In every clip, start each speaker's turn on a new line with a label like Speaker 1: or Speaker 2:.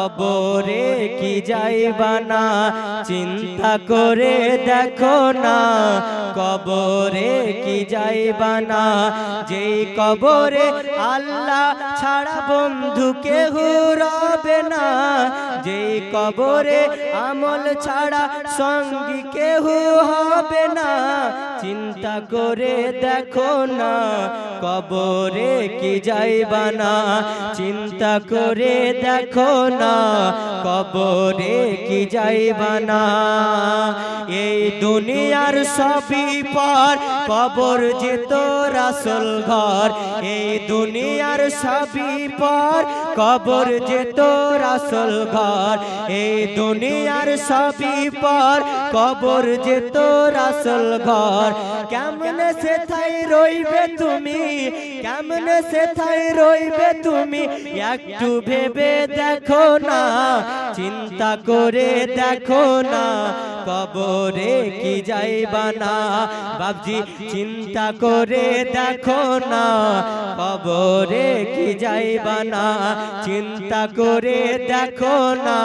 Speaker 1: কবরে কি যাইবা না? চিন্তা করে দেখো না, কবরে কি যাইবা না? যেই কবরে আল্লাহ ছাড়া বন্ধু কেহ রবে না, যেই কবরে আমল ছাড়া সঙ্গী কেহ হবে না। চিন্তা করে দেখো না। কবরে কি যাইবা না। চিন্তা করে দেখো না। কবরে কি যাইবা না। এই দুনিয়ার সবই পর কবর যে তোর আসল ঘর। এই দুনিয়ার সবই পর কবর যে তোর আসল ঘর। এই দুনিয়ার সবই পর কবর যে তোর আসল ঘর। কেমনে সে থাই রইবে তুমি? কেমনে সে থাই রইবে তুমি? একটু ভেবে দেখো না, চিন্তা করে দেখো না, কবরে কি যাইবা না? বাবজি চিন্তা করে দেখো না, কবরে কি যাইবা না? চিন্তা করে দেখো না,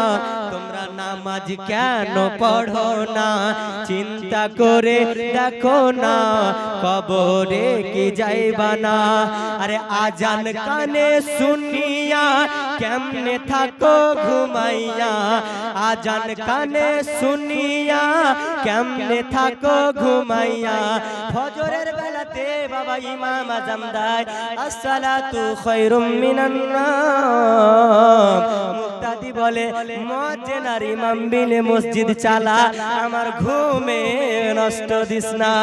Speaker 1: তোমরা নামাজ কেন পড়ো না, চিন্তা করে দেখো না, কবরে কি যাইবা না। আরে আজান কানে শুনিয়া কেমনে থাকো ঘুমাইয়া, আজান কানে শুনিয়া কেমনে থাকো ঘুমাইয়া। ফজরের বেলাতে বাবা ইমাম আজম দেয়, আসসালাতু খায়রুম মিনান নাম। মুক্তাদি বলে মজ্জেন আর ইমাম বিলে মসজিদ চালা, আমার ঘুমে নষ্ট দিস না।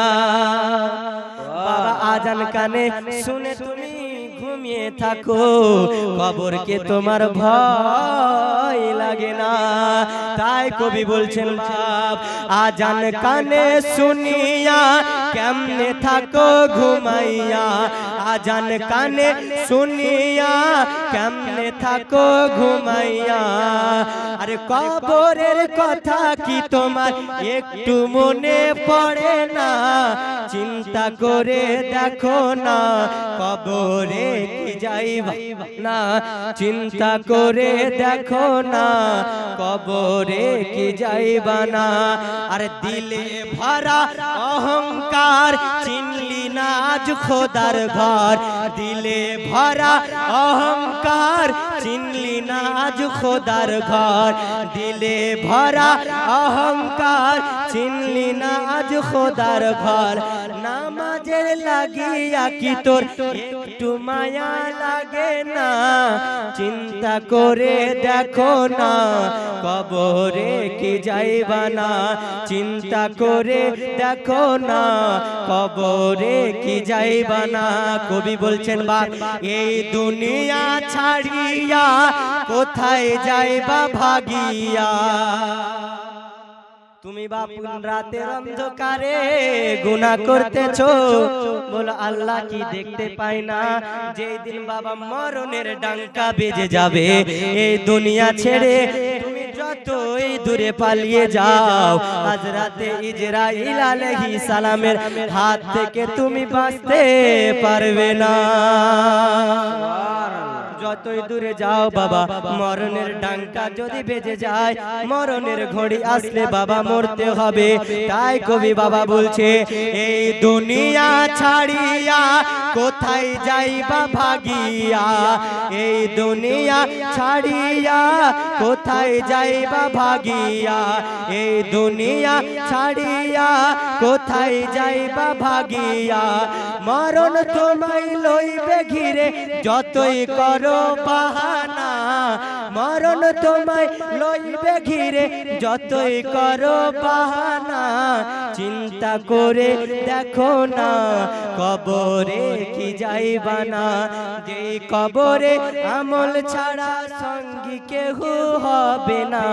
Speaker 1: বাবা আজান কানে, শুনে তুমি ঘুমিয়ে থাকো, কবরকে তোমার ভয় লাগে না। তাই কবি বলছেন বাপ আজান কানে শুনিয়া কেমনে থাকো ঘুমাইয়া? আজান কানে শুনিয়া কেমনে থাকো ঘুমাইয়া? আরে কবরের কথা কি তোমার? একটু মনে পড়ে না। চিন্তা করে দেখো না। কবরে কি যাইবা না? চিন্তা করে দেখো না। কবরে কি যাইবা না? আরে দিলে ভরা অহংকার চিনলি নাজ খোদার ঘর। দিলে ভরা অহংকার, চিনলি নাজ খোদার ঘর। দিলে ভরা অহংকার, চিনলি নাজ খোদার ঘর। নামাজে লাগিয়া কি তোর? একটু মায়া লাগে না? চিন্তা করে দেখো না। কবরে কি যাইবা না? চিন্তা করে দেখো না। কবরে কি যাইবা না? কবি বলছেন, বা, এই দুনিয়া ছাড়িয়া কোথায় যাইবা ভাগিয়া? তুমি বাপুন রাতের অন্ধকারে গুনাহ করতেছো? বলো আল্লাহ কি দেখতে পাই না? যেই দিন বাবা মরণের ডাঙ্কা বেজে যাবে। এই দুনিয়া ছেড়ে তুমি যতই দূরে পালিয়ে যাও আজ রাতে ইজরাইল আলাইহিস সালামের হাত থেকে তুমি বাঁচতে পারবে না। যতই দূরে যাও বাবা, মরণের ডাঙ্কা যদি বেজে যায়, মরণের ঘড়ি আসলে বাবা মরতে হবে। তাই কবি বাবা বলছে, এই দুনিয়া ছাড়িয়া কোথায় যাইবা ভাগিয়া? এই দুনিয়া ছাড়িয়া কোথায় যাইবা ভাগিয়া? এই দুনিয়া ছাড়িয়া কোথায় যাইবা ভাগিয়া? মরণ তোমায় লইবে ঘিরে যতই করো বাহানা। মরণ তোমায় লইবে ঘিরে যতই করো বাহানা। চিন্তা করে দেখো না কবরে কি যাইবা না যে কবরে আমল ছাড়া সঙ্গী কেহু হবে না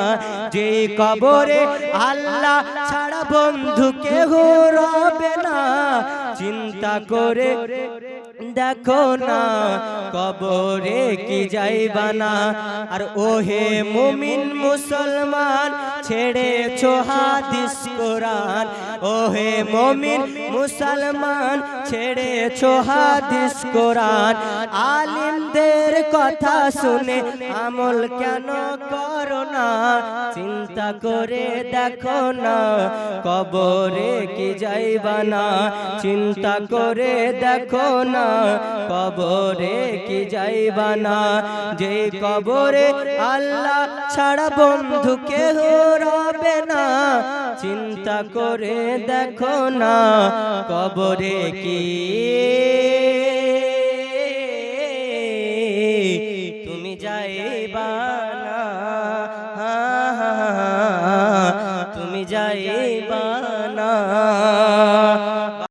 Speaker 1: যে কবরে আল্লাহ ছাড়া বন্ধু কেহ রবে না চিন্তা করে দেখো না কবরে কি যাইবা না আর ওহে মুমিন মুসলমান ছেড়ে হাদিস কোরআন। ওহে মুমিন মুসলমান ছেড়ে হাদিস কোরআন। আলিমদের কথা শুনে আমল কেন না চিন্তা করে দেখো না, কবরে কি যাইবা না। চিন্তা করে দেখো না, কবরে কি যাইবা না। যে কবরে আল্লাহ ছাড়া বন্ধু কেহ রবে না। চিন্তা করে দেখো না, কবরে কি তুমি যাইবা